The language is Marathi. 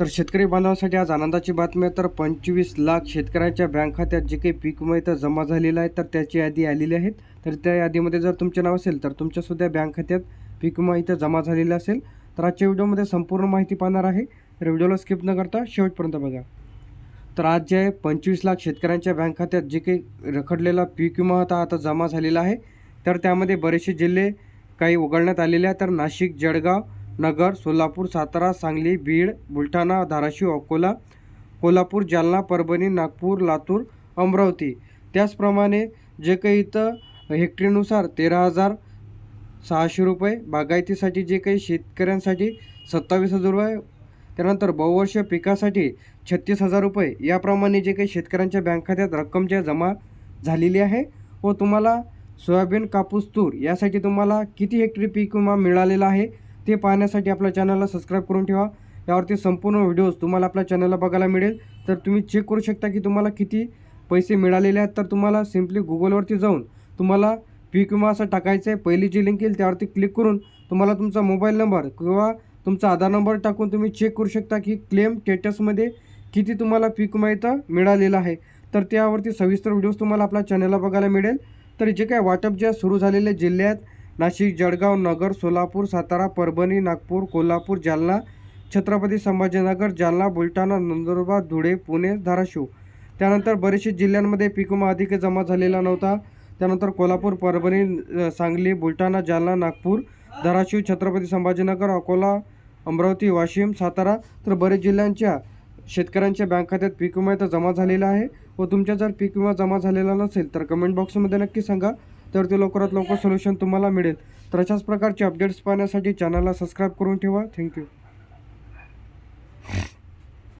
तर शेतकरी बांधवांसाठी आज आनंदाची बातमी आहे. तर पंचवीस लाख शेतकऱ्यांच्या बँक खात्यात जे काही पीक विमा इथं जमा झालेलं आहे तर त्याची यादी आलेली आहे. तर त्या यादीमध्ये जर तुमचे नाव असेल तर तुमच्यासुद्धा बँक खात्यात पीक विमा इथं जमा झालेला असेल. तर आजच्या व्हिडिओमध्ये संपूर्ण माहिती पाहणार आहे. तर व्हिडिओला स्किप न करता शेवटपर्यंत बघा. तर आज जे आहे पंचवीस लाख शेतकऱ्यांच्या बँक खात्यात जे काही रखडलेला पीक विमा होता आता जमा झालेला आहे. तर त्यामध्ये बरेचसे जिल्हे काही उघडण्यात आलेले आहे तर नाशिक जळगाव नगर सोलापूर सातारा सांगली बीड बुलढाणा धाराशिव अकोला कोल्हापूर जालना परभणी नागपूर लातूर अमरावती. त्याचप्रमाणे जे काही इथं हेक्टरीनुसार तेरा हजार सहाशे रुपये बागायतीसाठी जे काही शेतकऱ्यांसाठी सत्तावीस हजार रुपये त्यानंतर बहुवर्ष पिकासाठी छत्तीस हजार रुपये याप्रमाणे जे काही शेतकऱ्यांच्या बँक खात्यात रक्कम ज्या जमा झालेली आहे व तुम्हाला सोयाबीन कापूस तूर यासाठी तुम्हाला किती हेक्टरी पीक विमा मिळालेला आहे? ते पाहण्यासाठी आपल्या चॅनलला सबस्क्राईब करून ठेवा. यावरती संपूर्ण व्हिडिओज तुम्हाला आपल्या चॅनलला बघायला मिळेल. तर तुम्ही चेक करू शकता की तुम्हाला किती पैसे मिळालेले आहेत. तर तुम्हाला सिम्पली गुगलवरती जाऊन तुम्हाला पीक विमा असं टाकायचं आहे पहिली जी लिंक येईल त्यावरती क्लिक करून तुम्हाला तुमचा मोबाईल नंबर किंवा तुमचा आधार नंबर टाकून तुम्ही चेक करू शकता की क्लेम स्टेटसमध्ये किती तुम्हाला पीक विमा इथं मिळालेला आहे. तर त्यावरती सविस्तर व्हिडिओज तुम्हाला आपल्या चॅनलला बघायला मिळेल. तर जे काय वाटप जे सुरू झालेले जिल्हे आहेत नाशिक जळगाव नगर सोलापूर सातारा परभणी नागपूर कोल्हापूर जालना छत्रपती संभाजीनगर जालना बुलढाणा नंदुरबार धुळे पुणे धाराशिव. त्यानंतर बरेचसे जिल्ह्यांमध्ये पीक विमा अधिक जमा झालेला नव्हता. त्यानंतर कोल्हापूर परभणी सांगली बुलढाणा जालना नागपूर धाराशिव छत्रपती संभाजीनगर अकोला अमरावती वाशिम सातारा तर बरेच जिल्ह्यांच्या शेतकऱ्यांच्या बँक खात्यात पीक विमा इथं जमा झालेला आहे व तुमच्या जर पीक विमा जमा झालेला नसेल तर कमेंट बॉक्समध्ये नक्की सांगा. तर ते लवकरात लवकर सोल्युशन तुम्हाला मिळेल. तर अशाच प्रकारचे अपडेट्स पाहण्यासाठी चॅनलला सबस्क्राईब करून ठेवा. थँक्यू